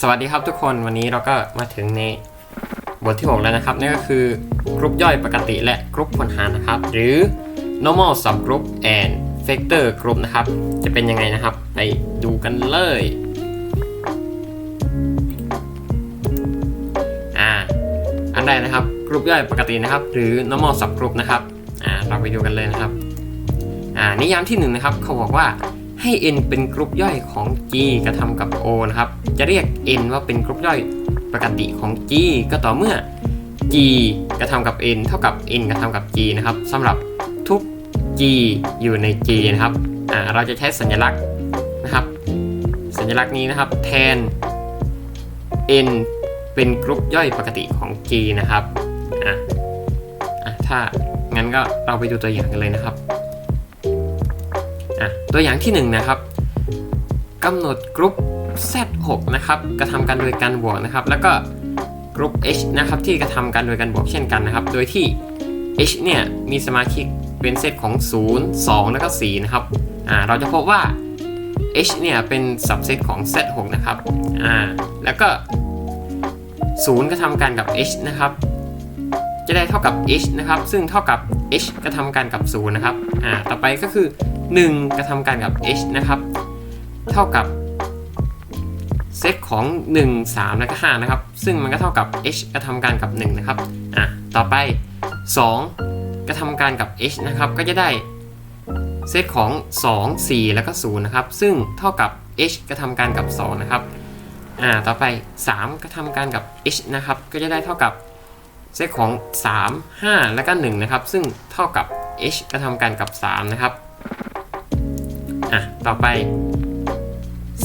สวัสดีครับทุกคนวันนี้เราก็มาถึงในบทที่ 6 แล้วนะครับนั่นก็คือกรุ๊ปย่อยปกติและกรุ๊ปพลหารนะครับ หรือ normal subgroup and factor group นะครับ จะเป็นยังไงนะครับ ไปดูกันเลยอ่าอันแรกนะครับกรุ๊ปย่อยปกตินะครับ หรือ normal subgroup นะครับอ่าเราไปดูกันเลยนะครับอ่านิยามที่หนึ่งนะครับเขาบอกว่า ให้ n เป็นกรุ๊ปย่อยของ g กระทำกับ o นะครับ จะเรียก n ว่าเป็นกรุ๊ปย่อยปกติของ g ก็ต่อเมื่อ g กระทำกับ n เท่ากับ n กระทำกับ g นะครับสำหรับทุก g อยู่ใน g นะครับอ่าเราจะใช้สัญลักษณ์นะครับ สัญลักษณ์นี้นะครับแทน n เป็นกรุ๊ปย่อยปกติของ g นะครับอะถ้างั้นก็เราไปดูตัวอย่างกันเลยนะครับ อะตัวอย่างที่หนึ่งนะครับกำหนดกรุ๊ป Z6 นะครับกระทำกันโดยการบวกนะครับ แล้วก็กรุ๊ป H นะครับที่กระทำกันโดยการบวกเช่นกันนะครับ โดยที่ H เนี่ยมีสมาชิกเป็นเซตของ 0 2 แล้วก็4นะครับอ่าเราจะพบว่า H เนี่ยเป็นสับเซตของ Z6 นะครับอ่าแล้วก็ 0 กระทำกันกับ H นะครับ จะได้เท่ากับ H นะครับ ซึ่งเท่ากับ H กระทำกันกับ 0 นะครับอ่าต่อไปก็คือ 1 กระทำกันกับ H นะครับ เท่ากับเซตของ 1 3 และก็5นะครับ ซึ่งมันก็เท่ากับ H กระทำการกับ 1 นะครับ อะ ต่อไป 2 กระทำการกับ H นะครับ ก็จะได้เซตของ 2 4 แล้วก็0นะครับ ซึ่งเท่ากับ H กระทำการกับ 2 นะครับ อ่า ต่อไป 3 กระทำการกับ H นะครับ ก็จะได้เท่ากับเซตของ 3 5 แล้วก็1นะครับ ซึ่งเท่ากับ H กระทำการกับ 3 นะครับ อะ ต่อไป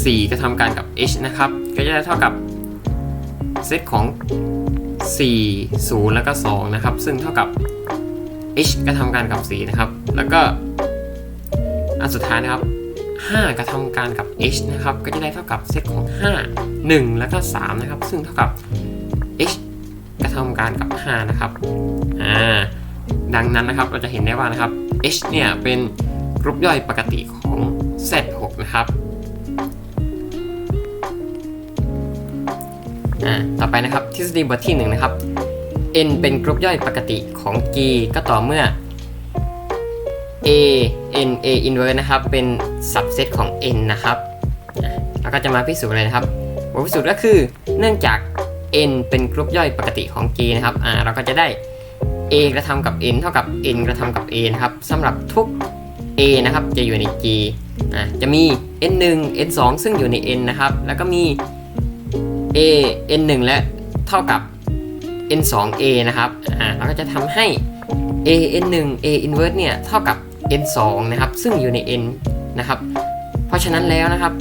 4กระทำการกับ h นะครับ ก็จะได้เท่ากับเซตของ 4 0 แล้วก็ 2 นะครับ ซึ่งเท่ากับ h กระทำการกับ 4 นะครับ แล้วก็ อันสุดท้ายนะครับ 5กระทำการกับ h นะครับ ก็จะได้เท่ากับเซตของ 5 1 แล้วก็ 3 นะครับ ซึ่งเท่ากับ h กระทำการกับ 5 นะครับ อ่า ดังนั้นนะครับ เราจะเห็นได้ว่านะครับ h เนี่ยเป็น กรุ๊ปย่อยปกติของ z6 นะครับอ่าต่อไปนะครับทฤษฎีบทที่1นะครับ n เป็นกรุ๊ปย่อยปกติของ G ก็ต่อเมื่อ a n a inverse นะครับ เป็น subset ของ n นะครับแล้วก็จะมาพิสูจน์เลยนะครับบทพิสูจน์ก็คือเนื่องจาก n เป็นกรุ๊ปย่อยปกติของ G นะครับ อ่า เราก็จะได้ a กระทำกับ n เท่ากับ n กระทำกับ a นะครับสำหรับทุก a นะครับจะอยู่ใน G อ่าจะมี n 1 n 2 ซึ่งอยู่ใน n นะครับ แล้วก็มี a n 1 และเท่ากับ n 2 a นะครับ อ่าเราก็จะทำให้ a n 1 a inverse เนี่ยเท่ากับ n 2 นะครับ ซึ่งอยู่ใน n นะครับ เพราะฉะนั้นแล้วนะครับ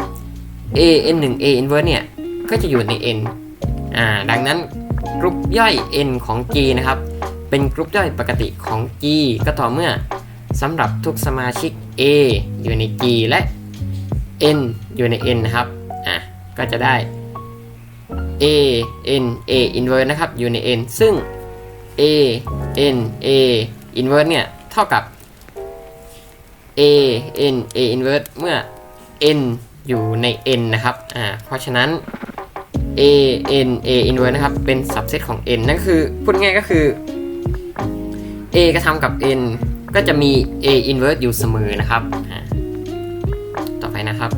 a n 1 a inverse เนี่ยก็จะอยู่ใน n อ่า ดังนั้นกรุ๊ปย่อย n ของ g นะครับ เป็นกรุ๊ปย่อยปกติของ g ก็ต่อเมื่อ สำหรับทุกสมาชิก a อยู่ใน g และ n อยู่ใน n นะครับ อ่าก็จะได้ a n a inverse นะครับ อยู่ใน n ซึ่ง a n a inverse เนี่ย เท่ากับ a n a inverse เมื่อ n อยู่ใน n นะครับ อ่า เพราะฉะนั้น a n a inverse นะครับ เป็น subset ของ n นั่นคือ พูดง่ายก็คือ a กระทำกับ n ก็จะมี a inverse อยู่เสมอนะครับ ต่อไปนะครับ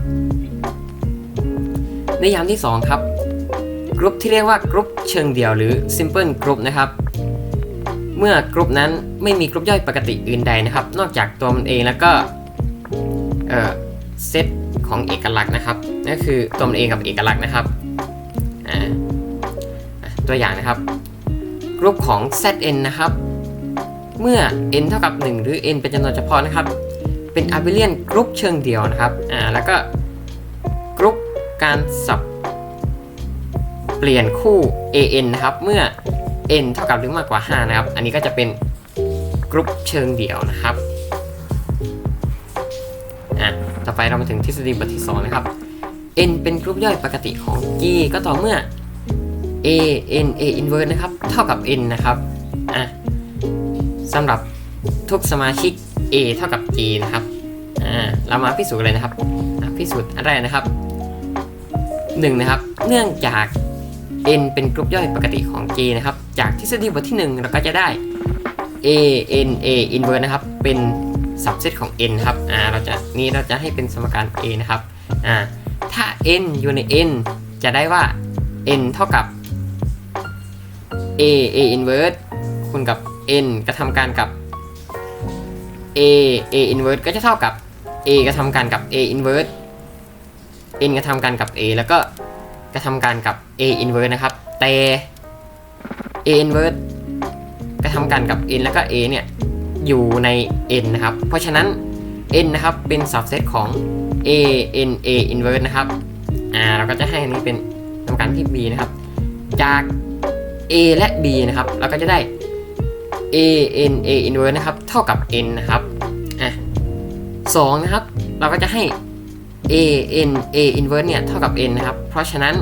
ในยามที่ 2 ครับ กรุ๊ปที่เรียกว่ากรุ๊ปเชิงเดี่ยวหรือ simple group นะครับ เมื่อกรุ๊ปนั้นไม่มีกรุ๊ปย่อยปกติอื่นใดนะครับ นอกจากตัวมันเองแล้วก็เซตของเอกลักษณ์นะครับนั่นคือตัวมันเองกับเอกลักษณ์นะครับตัวอย่างนะครับกรุ๊ปของ zn นะครับ เมื่อ n เท่ากับ 1 หรือ n เป็นจำนวนเฉพาะนะครับ เป็นอาร์เบเลียนกรุ๊ปเชิงเดียวนะครับอ่าแล้วก็กรุ๊ปการสับเปลี่ยนคู่ an นะครับ เมื่อ n เท่ากับหรือมากกว่า 5 นะครับ อันนี้ก็จะเป็นกรุ๊ปเชิงเดี่ยวนะครับอะต่อไปเรามาถึงทฤษฎีบทที่2นะครับ n เป็นกรุ๊ปย่อยปกติของ G ก็ต่อเมื่อ a n a inverse นะครับ เท่ากับ n นะครับ สำหรับทุกสมาชิก a เท่ากับ g นะครับเรามาพิสูจน์กันเลยนะครับ พิสูจน์อันแรนะครับ 1 นะครับ เนื่องจาก n เป็นกรุ๊ปย่อยปกติของ G นะครับ จากทฤษฎีบทที่ 1 เราก็จะได้ a n a inverse นะครับ เป็น subset ของ n ครับ อ่า เราจะนี่เราจะให้เป็นสมการ a นะครับ อ่า ถ้า n อยู่ใน n จะได้ว่า n เท่ากับ a a inverse คูณกับ n กระทำการกับ a a inverse ก็จะเท่ากับ a กระทำการกับ a inverse n กระทำการกับ a แล้วก็กระทำการกับ a inverse นะครับ แต่ a inverse กระทำการกับ n แล้วก็ a เนี่ยอยู่ใน n นะครับ เพราะฉะนั้น n นะครับเป็น subset ของ a n a inverse นะครับ อ่าเราก็จะให้อันนี้เป็นสมการที่ b นะครับ จาก a และ b นะครับ เราก็จะได้ a n a inverse นะครับ เท่ากับ n นะครับอะสองนะครับ เราก็จะให้ a n a inverse เนี่ยเท่ากับ n นะครับ เพราะฉะนั้น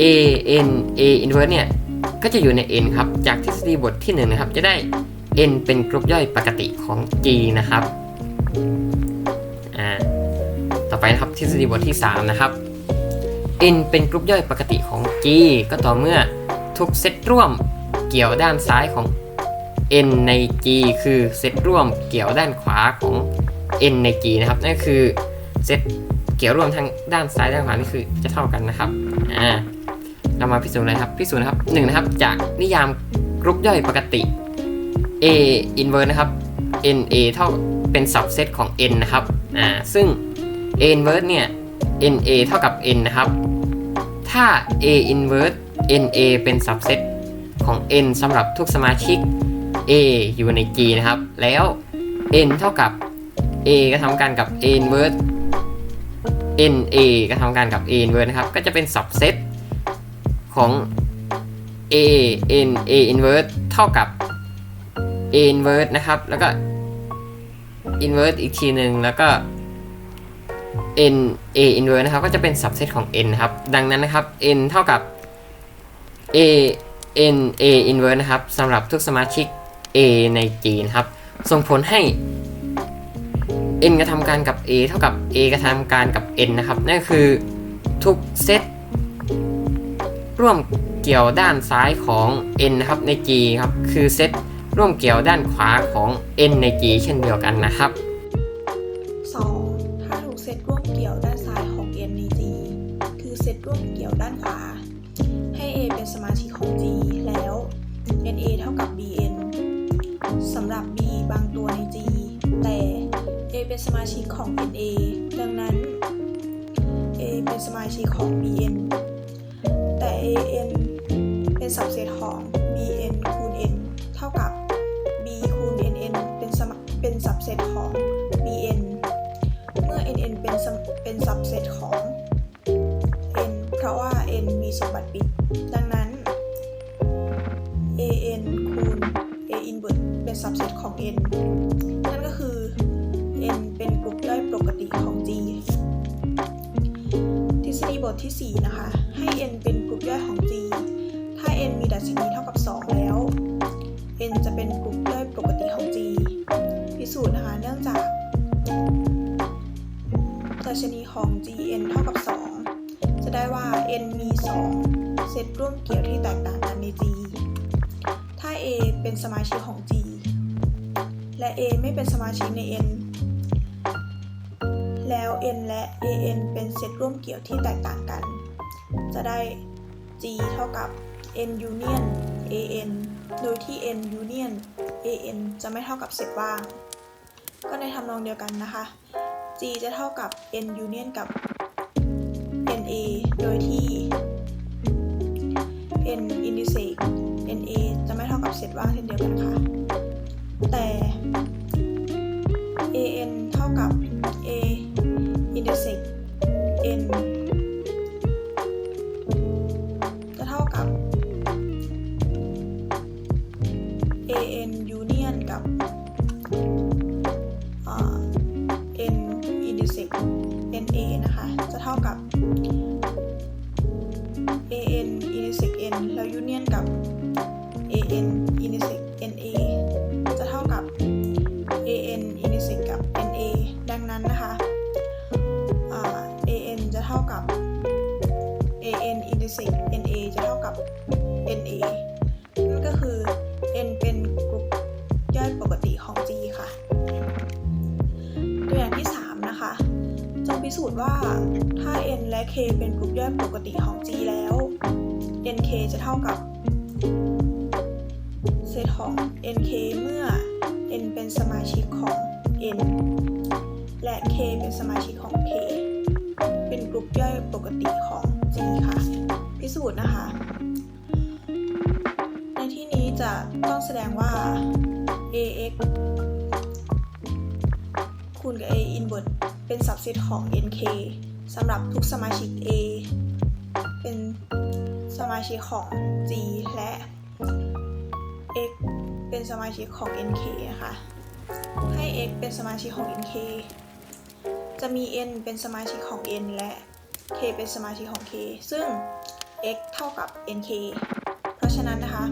a n a inverse เนี่ยก็จะอยู่ใน n ครับ จากทฤษฎีบทที่ 1 นะครับ จะได้ n เป็นกรุ๊ปย่อยปกติของ g นะครับอ่าต่อไปนะครับทฤษฎีบทที่ 3 นะครับ n เป็นกรุ๊ปย่อยปกติของ g ก็ต่อเมื่อทุกเซตร่วม เกี่ยวด้านซ้ายของ n ใน g คือเซตร่วมเกี่ยวด้านขวาของ n ใน g นะครับนั่นคือเซตเกี่ยวร่วมทางด้านซ้ายด้านขวานี่คือจะเท่ากันนะครับอ่าเรามาพิสูจน์เลยครับพิสูจน์นะครับหนึ่งนะครับจากนิยามกรุ๊ปย่อยปกติ a inverse นะครับ n a เท่าเป็น subset ของ n นะครับอ่าซึ่ง a inverse เนี่ย n a เท่ากับ n นะครับ ถ้า a inverse n a เป็น subset ของ n สำหรับทุกสมาชิก a อยู่ใน g นะครับ แล้ว n เท่ากับ a กระทำการกับ a inverse n a กระทำการกับ a inverse นะครับ ก็จะเป็น subset ของ a n a inverse เท่ากับ a inverse นะครับ แล้วก็ inverse อีกทีหนึ่งแล้วก็ n a inverse นะครับ ก็จะเป็น subset ของ n นะครับ ดังนั้นนะครับ n เท่ากับ a n a inverse นะครับสำหรับทุกสมาชิก a ใน g นะครับ ส่งผลให้ n กระทำการกับ a เท่ากับ a กระทำการกับ n นะครับ นั่นคือทุกเซตร่วมเกี่ยวด้านซ้ายของ n นะครับใน g ครับ คือเซตร่วมเกี่ยวด้านขวาของ n ใน g เช่นเดียวกันนะครับ 2. ถ้าถูกเซตร่วมเกี่ยวด้านซ้ายของ n ใน G คือเซตร่วมเกี่ยวด้านขวา ให้ A เป็นสมาชิก NA เท่ากับ BN สำหรับ B บางตัวใน G แต่ A เป็นสมาชิกของ NA ดังนั้น A เป็นสมาชิกของ BN แต่ AN เป็นสับเซตของ BN คูณ N เท่ากับ B คูณ NN เป็นเป็นสับเซตของ BN เมื่อ NN เป็นเป็นสับเซตของ ของ N นั่นก็คือ N เป็นกลุ่มย่อยปกติของ G ทฤษฎีบทที่ 4 นะคะ ให้ n เป็นกลุ่มย่อยของ g ถ้า n มีดัชนีเท่ากับ 2 แล้ว n จะเป็นกลุ่มย่อยปกติของ g พิสูจน์นะคะ เนื่องจากดัชนีของ g n เท่ากับ 2 จะได้ว่า n มี 2 เซตร่วมเกี่ยวที่แตกต่างกันใน g ถ้า a เป็นสมาชิกของ g และ a ไม่เป็นสมาชิกใน n แล้ว n และ an เป็นเซตร่วมเกี่ยวที่แตกต่างกัน จะได้ g เท่ากับ n union an โดยที่ n union an จะไม่เท่ากับเซตว่าง ก็ในทำนองเดียวกันนะคะ g จะเท่ากับ n union กับ na โดยที่ n intersect na จะไม่เท่ากับเซตว่างเช่นเดียวกันค่ะ แต่ nk จะเท่ากับเซตของ nk เมื่อ n เป็นสมาชิกของ n และ k เป็นสมาชิกของ k เป็นกลุ่มย่อยปกติของ G ค่ะ พิสูจน์นะคะ ในที่นี้จะต้องแสดงว่า ax คูณกับ a inverse เป็นสับเซตของ nk สำหรับทุกสมาชิก a มาชิกของ g และ x เป็นสมาชิกของ nk นะคะ ให้ x เป็นสมาชิกของ nk จะมี n เป็นสมาชิกของ n และ k เป็นสมาชิกของ k ซึ่ง x เท่ากับ nk เพราะฉะนั้นนะคะ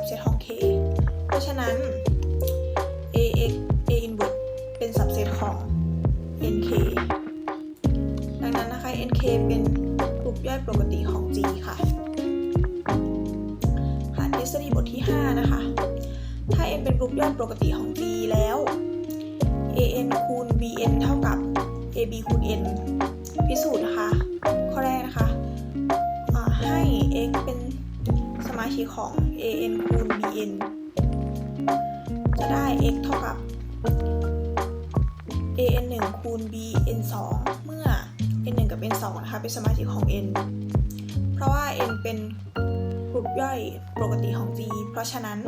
inverse เป็นสับเซตของ k เพราะฉะนั้น ax a inverse เป็นสับเซตของ nk ดังนั้นนะคะ nk เป็นกลุ่มย่อยปกติของ G ค่ะ ค่ะทฤษฎีบทที่ 5 นะคะ ถ้า n เป็นกลุ่มย่อยปกติของ G แล้ว an คูณ bn เท่ากับ ab คูณ n พิสูจน์นะคะ ชิกของ an คูณ bn จะได้ x เท่ากับ an 1คูณ bn 2เมื่อ n 1กับ n 2นะคะเป็นสมาชิกของ n เพราะว่า n เป็นกลุ่มย่อยปกติของ G เพราะฉะนั้น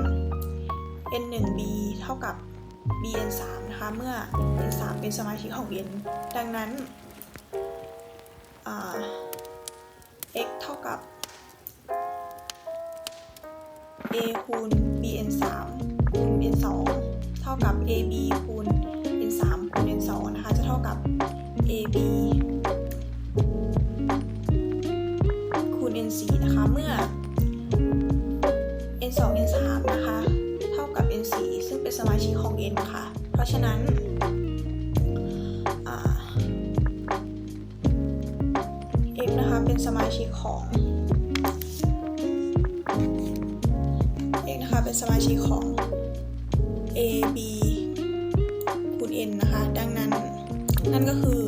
n 1 b เท่ากับ bn 3นะคะ เมื่อ n 3เป็นสมาชิกของ n ดังนั้น x เท่ากับ a คูณ bn 3คูณ n 2เท่ากับ ab คูณ n 3คูณ n 2นะคะ จะเท่ากับ ab คูณ n 4นะคะ เมื่อ n 2 n 3นะคะ เท่ากับ n 4ซึ่งเป็นสมาชิกของ n ค่ะ เพราะฉะนั้นเอ่า x นะคะ เป็นสมาชิกของ เป็นสมาชิกของ a b คูณ n นะคะ ดังนั้นนั่นก็คือ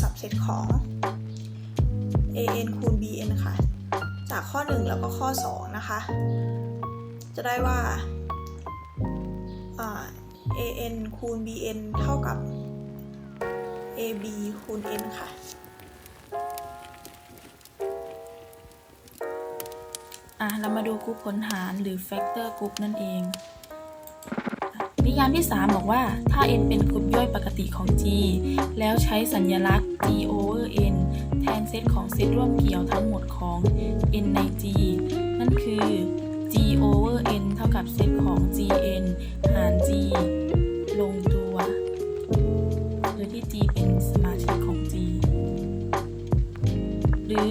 สับเซตของ a n คูณ b n ค่ะ จากข้อ 1 แล้วก็ข้อ 2 นะคะ จะได้ว่าา a n คูณ b n เท่ากับ a b คูณ n ค่ะ อะ เรามาดูกรุ๊ปผลหารหรือแฟกเตอร์กรุ๊ปนั่นเอง ยามที่ 3 บอกว่าถ้า n เป็นกลุ่มย่อยปกติของ G แล้วใช้สัญลักษณ์ G over n แทนเซตของเซตร่วมเกี่ยวทั้งหมดของ n ใน G นั่นคือ G over n เท่ากับเซตของ Gn หาร G ลงตัว โดยที่ G เป็นสมาชิกของ G หรือ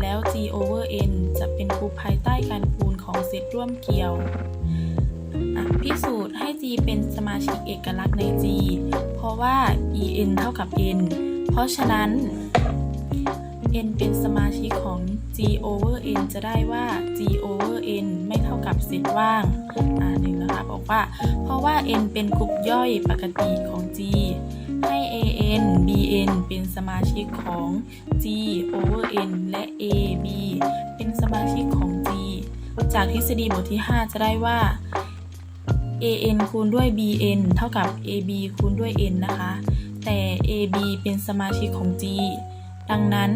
แล้ว G over n จะเป็นกลุ่มภายใต้การคูณของเซตร่วมเกี่ยวพิสูจน์ให้ G เป็นสมาชิกเอกลักษณ์ใน G เพราะว่า en เท่ากับ n เพราะฉะนั้น n เป็นสมาชิกของ g over n จะได้ว่า g over n ไม่เท่ากับเซตว่างอ่าหนึ่งนะคะบอกว่า เพราะว่า n เป็นกลุ่มย่อยปกติของ g ให้ an bn เป็นสมาชิกของ g over n และ ab เป็นสมาชิกของ g จากทฤษฎีบทที่ 5 จะได้ว่า an คูณด้วย bn เท่ากับ ab คูณด้วย n นะคะ แต่ ab เป็นสมาชิกของ g ดังนั้น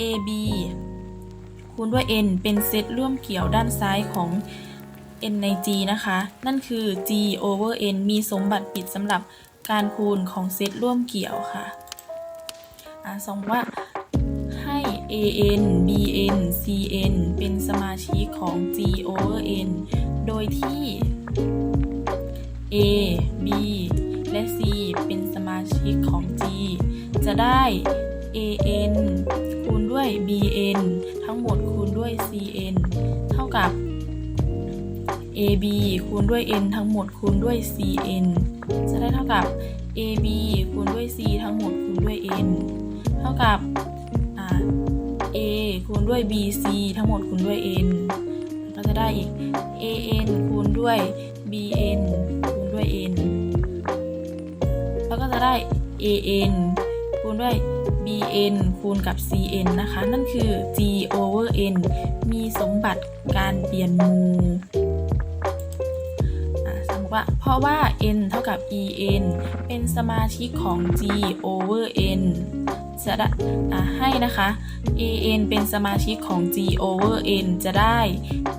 AB คูณด้วย n เป็นเซตร่วมเกี่ยวด้านซ้ายของ n ใน g นะคะ นั่นคือ g over n มีสมบัติปิดสำหรับการคูณของเซตร่วมเกี่ยวค่ะอ่าสองว่าให้ an bn cn เป็นสมาชิกของ g over n โดยที่ a b และ c เป็นสมาชิกของ g จะได้ an คูณด้วย bn ทั้งหมดคูณด้วย cn เท่ากับ ab คูณด้วย n ทั้งหมดคูณด้วย cn จะได้เท่ากับ ab คูณด้วย c ทั้งหมดคูณด้วย n เท่ากับ a คูณด้วย bc ทั้งหมดคูณด้วย n ก็จะได้อีก an คูณด้วย bn คูณด้วย n แล้วก็จะได้ an คูณด้วย bn คูณกับ cn นะคะ นั่นคือ g over n มีสมบัติการเปลี่ยนห มูอะสมมติว่า เพราะว่า n เท่ากับ en เป็นสมาชิกของ g over n จะได้ให้นะคะ an เป็นสมาชิกของ g over n จะได้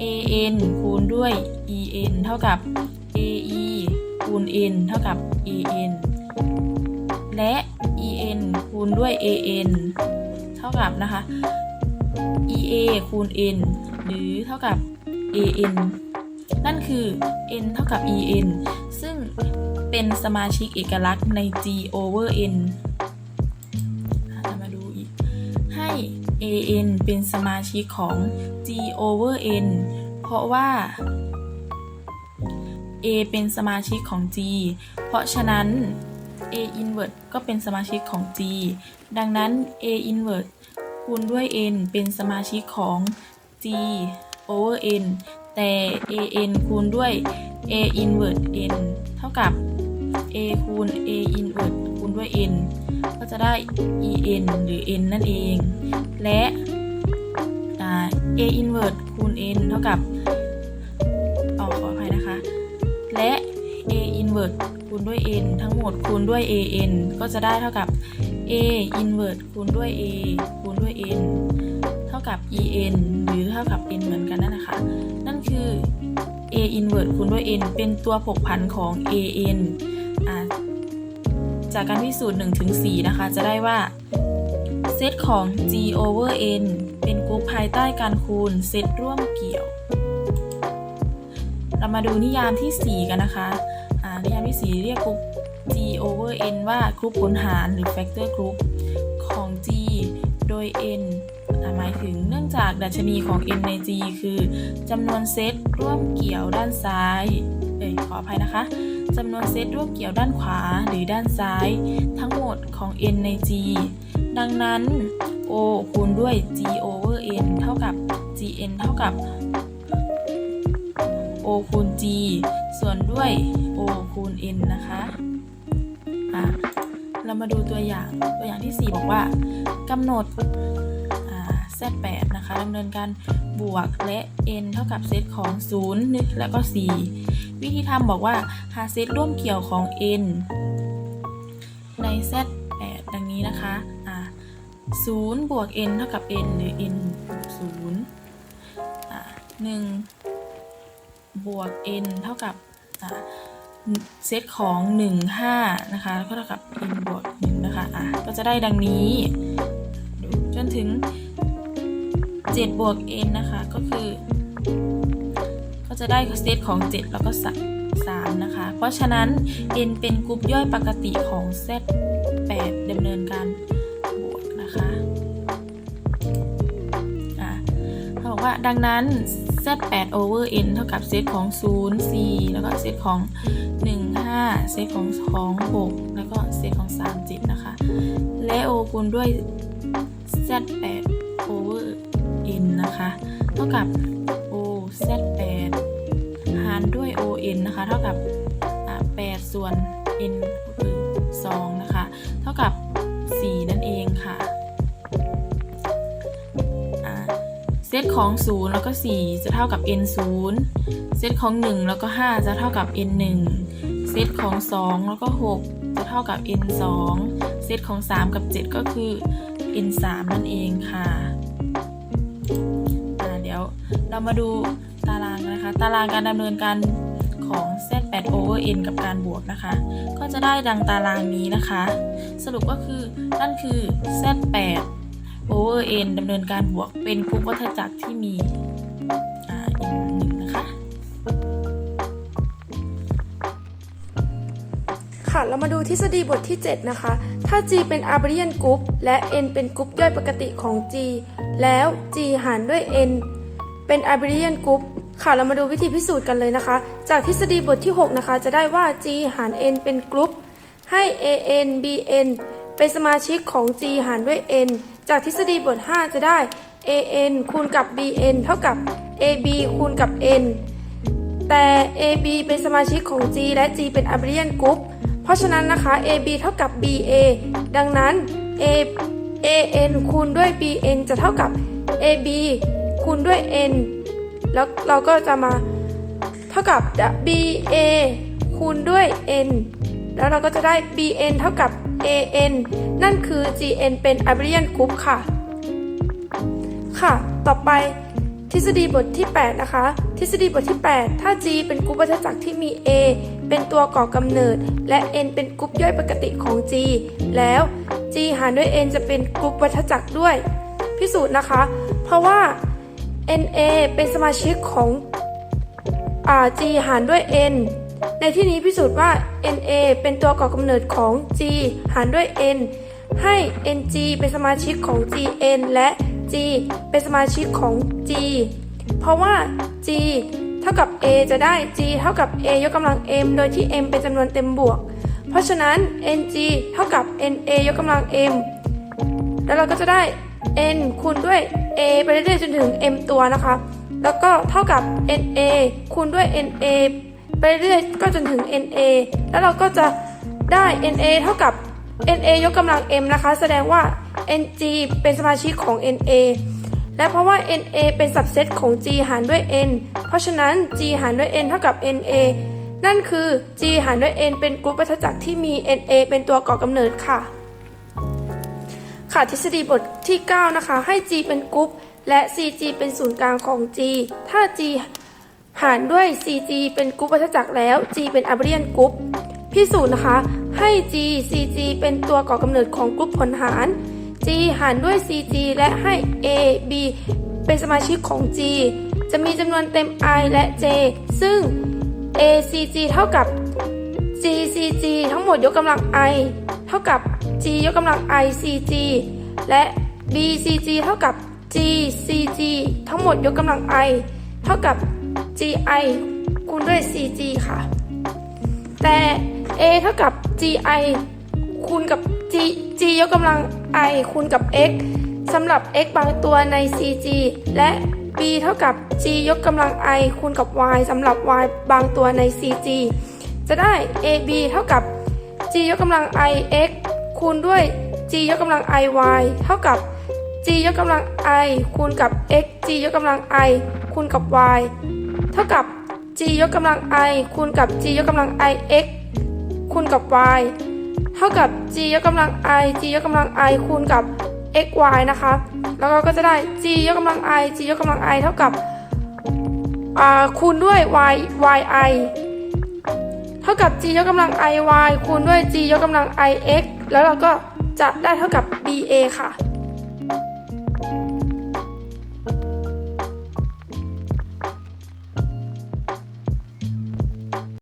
an คูณด้วย en เท่ากับ ae คูณ n เท่ากับ an และ en คูณด้วย an เท่ากับนะคะ ea คูณ n หรือเท่ากับ an นั่นคือ n เท่ากับ en ซึ่งเป็นสมาชิกเอกลักษณ์ใน g over n มาดูอีก ให้ an เป็นสมาชิกของ g over n เพราะว่า a เป็นสมาชิกของ g เพราะฉะนั้น a inverse ก็เป็นสมาชิกของ g ดังนั้น a inverse คูณด้วย n เป็นสมาชิกของ g over n แต่ an คูณด้วย a inverse n เท่ากับ a คูณ a inverse คูณด้วย n ก็จะได้ en หรือ n นั่นเอง และ a inverse คูณ n เท่ากับเอขออภัยนะคะ และ a inverse คูณด้วย n ทั้งหมดคูณด้วย an ก็จะได้เท่ากับ a inverse คูณด้วย a คูณด้วย n ท่ากับ en หรือเท่ากับ n เหมือนกันนั่นนะคะ นั่นคือ a inverse คูณด้วย n เป็นตัวผกผันของ an อ่าจากการพิสูจน์1ถึง4นะคะ จะได้ว่าเซตของ g over n เป็นกรุ๊ปภายใต้การคูณเซตร่วมเกี่ยว เรามาดูนิยามที่ 4 กันนะคะนิยามที่ 4 เรียกกรุ๊ป g over n ว่ากรุ๊ปผลหารหรือ factor group โดย n หมายถึงเนื่องจากดัชนีของ n ใน g คือจำนวนเซตร่วมเกี่ยวด้านซ้าย เอ้ยขออภัยนะคะจำนวนเซตร่วมเกี่ยวด้านขวาหรือด้านซ้าย ทั้งหมดของ n ใน g ดังนั้น o คูณด้วย g over n เท่ากับ gn เท่ากับ o คูณ g ส่วนด้วย o คูณ n นะคะ อะ เรามาดูตัวอย่างตัวอย่างที่ 4 บอกว่ากำหนดอ่า z8 นะคะดำเนินการบวกและ n เท่ากับเซตของ 0 แล้วก็ 4 วิธีทำบอกว่าหาเซตร่วมเกี่ยวของ n ใน z8 ดังนี้นะคะอ่า0บวก n เท่ากับ n หรือ n 0อ่า1บวก n เท่ากับ เซตของ 1 5 นะคะ ก็เท่ากับ n บวก1นะคะ อะ ก็จะได้ดังนี้ จนถึง 7 บวก n นะคะ ก็คือ ก็จะได้เซตของ 7 แล้วก็ 3 นะคะ เพราะฉะนั้น n เป็นกรุ๊ปย่อยปกติของ z 8ดำเนินการบวกนะคะ อะเขาบอกว่าดังนั้น z8 over n เท่ากับเซตของ 0 4 แล้วก็เซตของ 1 5 เซตของ 2 6 แล้วก็เซตของ 3 7 นะคะ และ o คูณด้วย z8 over n นะคะ เท่ากับ o z8 หารด้วย on นะคะ เท่ากับ 8 ส่วน n ก็คือ 2 นะคะ เท่ากับ 4 นั่นเองค่ะ เซตของ 0 แล้วก็ 4 จะเท่ากับ n 0เซตของ 1 แล้วก็ 5 จะเท่ากับ n 1เซตของ 2 แล้วก็ 6 จะเท่ากับ n 2เซตของ 3 กับ 7 ก็คือ n 3นั่นเองค่ะอ่าเดี๋ยวเรามาดูตารางนะคะ ตารางการดำเนินการของ z8 over n กับการบวกนะคะ ก็จะได้ดังตารางนี้นะคะ สรุปก็คือนั่นคือ z8 over n ดำเนินการบวกเป็นกรุ๊ปวัฏจักรที่มีอ่า n หนึ่งนะคะ ค่ะ เรามาดูทฤษฎีบทที่ 7 นะคะ ถ้า G เป็น Abelian Group และ N เป็นกรุ๊ปย่อยปกติของ G แล้ว G หารด้วย N เป็น Abelian Group ค่ะ เรามาดูวิธีพิสูจน์กันเลยนะคะ จากทฤษฎีบทที่ 6 นะคะ จะได้ว่า G หาร N เป็นกรุ๊ปให้ AN BN เป็นสมาชิกของ G หารด้วย N จากทฤษฎีบท 5 จะได้ AN คูณกับ BN เท่ากับ AB คูณกับ N แต่ AB เป็นสมาชิกของ G และ G เป็น Abelian Group เพราะฉะนั้นนะคะ AB เท่ากับ BA ดังนั้น A AN คูณด้วย BN จะเท่ากับ AB คูณด้วย N แล้วเราก็จะมาเท่ากับ BA คูณด้วย N แล้วเราก็จะได้ BN เท่ากับ AN นั่นคือ GN เป็น Abelian Group ค่ะ ค่ะ ต่อไปทฤษฎีบทที่ 8 นะคะ ทฤษฎีบทที่ 8 ถ้า G เป็นกรุ๊ปวัฏจักรที่มี A เป็นตัวก่อกำเนิด และ N เป็นกรุ๊ปย่อยปกติของ G แล้ว G หารด้วย N จะเป็นกรุ๊ปวัฏจักรด้วย พิสูจน์นะคะ เพราะว่า NA เป็นสมาชิกของ G หารด้วย N ในที่นี้พิสูจน์ว่า NA เป็นตัวก่อกำเนิดของ G หารด้วย N ให้ NG เป็นสมาชิกของ GN และ G เป็นสมาชิกของ G เพราะว่า G เท่ากับ A จะได้ G เท่ากับ A ยกกำลัง M โดยที่ M เป็นจำนวนเต็มบวก เพราะฉะนั้น NG เท่ากับ NA ยกกำลัง M แล้วเราก็จะได้ n คูณด้วย a ไปเรื่อยๆจนถึง m ตัวนะคะ แล้วก็เท่ากับ na คูณด้วย na ไปเรื่อยก็จนถึง na แล้วเราก็จะได้ na เท่ากับ na ยกกำลัง m นะคะ แสดงว่า ng เป็นสมาชิกของ na และเพราะว่า na เป็นสับเซตของ g หารด้วย n เพราะฉะนั้น g หารด้วย n เท่ากับ na นั่นคือ g หารด้วย n เป็นกรุ๊ปวัฏจักรที่มี na เป็นตัวก่อกำเนิดค่ะ ค่ะทฤษฎีบทที่ 9 นะคะ ให้ G เป็นกรุ๊ปและ CG เป็นศูนย์กลางของ G ถ้า G หารด้วย CG เป็นกรุ๊ปวัฏจักรแล้ว G เป็น Abelian กรุ๊ปพิสูจน์นะคะ ให้ G CG เป็นตัวก่อกำเนิดของกรุ๊ปผลหาร G หารด้วย CG และให้ A B เป็นสมาชิกของ G จะมีจำนวนเต็ม I และ J ซึ่ง ACG เท่ากับ GCG ทั้งหมดยกกำลัง i เท่ากับ G ยกกำลัง ICG และ BCG เท่ากับ GCG ทั้งหมดยกกำลัง i เท่ากับ GI คูณด้วย CG ค่ะ แต่ A เท่ากับ GI คูณกับ G G ยกกำลัง i คูณกับ x สำหรับ x บางตัวใน CG และ b เท่ากับ g ยกกำลัง i คูณกับ y สำหรับ y บางตัวใน CG จะได้ ab เท่ากับ g ยกกำลัง i x คูณด้วย g ยกกำลัง i y เท่ากับ g ยกกำลัง i คูณกับ x g ยกกำลัง i คูณกับ y ท่ากับ g ยกกำลัง i คูณกับ g ยกกำลัง i x คูณกับ y เท่ากับ g ยกกำลัง i g ยกกำลัง i คูณกับ x y นะคะ แล้วเราก็จะได้ g ยกกำลัง i g ยกกำลัง i เท่ากับคูณด้วย y y i เท่ากับ g ยกกำลัง i y คูณด้วย g ยกกำลัง i x แล้วเราก็จะได้เท่ากับ b a ค่ะ